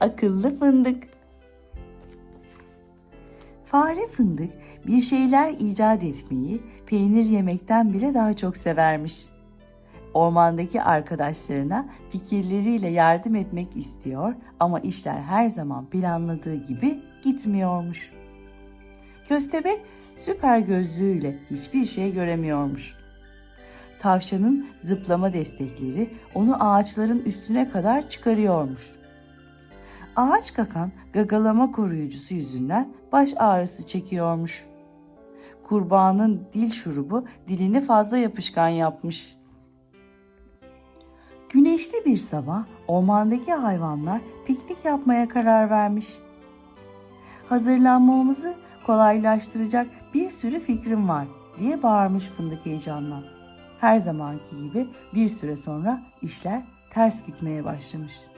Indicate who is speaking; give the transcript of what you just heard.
Speaker 1: akıllı fındık. Fare fındık bir şeyler icat etmeyi peynir yemekten bile daha çok severmiş. Ormandaki arkadaşlarına fikirleriyle yardım etmek istiyor ama işler her zaman planladığı gibi gitmiyormuş. Köstebek süper gözlüğüyle hiçbir şey göremiyormuş. Tavşanın zıplama destekleri onu ağaçların üstüne kadar çıkarıyormuş. Ağaç kakan gagalama koruyucusu yüzünden baş ağrısı çekiyormuş. Kurbağanın dil şurubu dilini fazla yapışkan yapmış. Güneşli bir sabah ormandaki hayvanlar piknik yapmaya karar vermiş. Hazırlanmamızı kolaylaştıracak bir sürü fikrim var diye bağırmış fındık heyecanla. Her zamanki gibi bir süre sonra işler ters gitmeye başlamış.